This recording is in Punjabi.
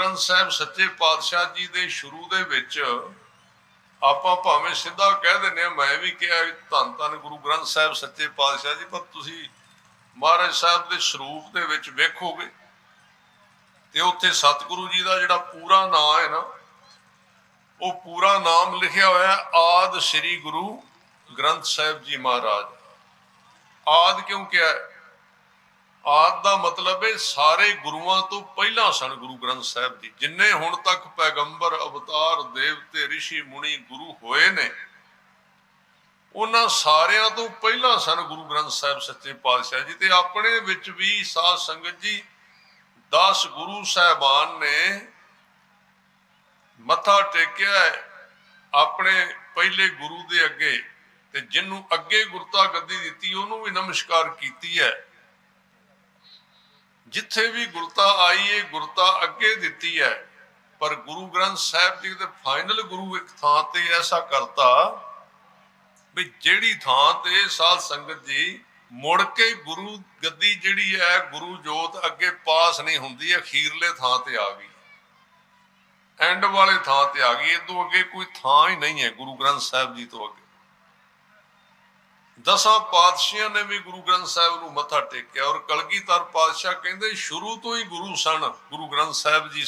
ਗ੍ਰੰਥ ਸਾਹਿਬ ਸੱਚੇ ਪਾਤਸ਼ਾਹ ਜੀ ਦੇ ਸ਼ੁਰੂ ਦੇ ਵਿੱਚ ਆਪਾਂ ਭਾਵੇਂ ਸਿੱਧਾ ਕਹਿ ਦਿੰਦੇ ਆ ਮੈਂ ਵੀ ਕਿਹਾ ਧੰਨ ਧੰਨ ਗੁਰੂ ਗ੍ਰੰਥ ਸਾਹਿਬ ਸੱਚੇ ਪਾਤਸ਼ਾਹ ਜੀ ਪਰ ਤੁਸੀਂ ਮਹਾਰਾਜ ਸਾਹਿਬ ਦੇ ਸਰੂਪ ਦੇ ਵਿੱਚ ਵੇਖੋਗੇ ਤੇ ਉੱਥੇ ਸਤਿਗੁਰੂ ਜੀ ਦਾ ਜਿਹੜਾ ਪੂਰਾ ਨਾਮ ਹੈ ਨਾ ਉਹ ਪੂਰਾ ਨਾਮ ਲਿਖਿਆ ਹੋਇਆ ਹੈ, ਆਦ ਸ੍ਰੀ ਗੁਰੂ ਗ੍ਰੰਥ ਸਾਹਿਬ ਜੀ ਮਹਾਰਾਜ। ਆਦ ਕਿਉਂ ਕਿਹਾ ਆਦ ਦਾ ਮਤਲਬ ਹੈ ਸਾਰੇ ਗੁਰੂਆਂ ਤੋਂ ਪਹਿਲਾਂ ਸਨ ਗੁਰੂ ਗ੍ਰੰਥ ਸਾਹਿਬ ਜੀ, ਜਿੰਨੇ ਹੁਣ ਤੱਕ ਪੈਗੰਬਰ, ਅਵਤਾਰ, ਦੇਵਤੇ ઋષਿ ਮੁਨੀ, ਗੁਰੂ ਹੋਏ ਨੇ, ਉਹਨਾਂ ਸਾਰਿਆਂ ਤੋਂ ਪਹਿਲਾਂ ਸਨ ਗੁਰੂ ਗ੍ਰੰਥ ਸਾਹਿਬ ਸੱਚੇ ਪਾਤਸ਼ਾਹ ਜੀ। ਤੇ ਆਪਣੇ ਵਿੱਚ ਵੀ ਸਾਧ ਸੰਗਤ ਜੀ 10 ਗੁਰੂ ਸਾਹਿਬਾਨ ਨੇ ਮੱਥਾ ਟੇਕਿਆ ਆਪਣੇ ਪਹਿਲੇ ਗੁਰੂ ਦੇ ਅੱਗੇ, ਤੇ ਜਿਹਨੂੰ ਅੱਗੇ ਗੁਰਤਾ ਗੱਦੀ ਦਿੱਤੀ, ਉਹਨੂੰ ਵੀ ਨਮਸਕਾਰ ਕੀਤੀ ਹੈ। ਜਿੱਥੇ ਵੀ ਗੁਰਤਾ ਆਈ ਏ ਗੁਰਤਾ ਅੱਗੇ ਦਿੱਤੀ ਹੈ। ਪਰ ਗੁਰੂ ਗ੍ਰੰਥ ਸਾਹਿਬ ਜੀ ਦੇ ਫਾਈਨਲ ਗੁਰੂ ਇੱਕ ਥਾਂ ਤੇ ਐਸਾ ਕਰਤਾ ਵੀ ਜਿਹੜੀ ਥਾਂ ਤੇ ਸਾਧ ਸੰਗਤ ਜੀ ਮੁੜ ਕੇ ਗੁਰੂ ਗੱਦੀ ਜਿਹੜੀ ਹੈ, ਗੁਰੂ ਜੋਤ ਅੱਗੇ ਪਾਸ ਨਹੀਂ ਹੁੰਦੀ ਅਖੀਰਲੇ ਥਾਂ ਤੇ ਆ ਗਈ। ਐਂਡ ਵਾਲੇ ਥਾਂ ਤੇ ਆ ਗਈ। ਇਹ ਤੋਂ ਅੱਗੇ ਕੋਈ ਥਾਂ ਹੀ ਨਹੀਂ ਹੈ ਗੁਰੂ ਗ੍ਰੰਥ ਸਾਹਿਬ ਜੀ ਤੋਂ ਅੱਗੇ। ਦਸਾਂ ਪਾਤਸ਼ਾਹਾਂ ਨੇ ਵੀ ਗੁਰੂ ਗ੍ਰੰਥ ਸਾਹਿਬ ਨੂੰ ਮੱਥਾ ਟੇਕਿਆ ਔਰ ਕਲਗੀਧਰ ਪਾਤਸ਼ਾਹ ਕਹਿੰਦੇ ਸ਼ੁਰੂ ਤੋਂ ਹੀ ਗੁਰੂ ਸਨ, ਗੁਰੂ ਗ੍ਰੰਥ ਸਾਹਿਬ ਜੀ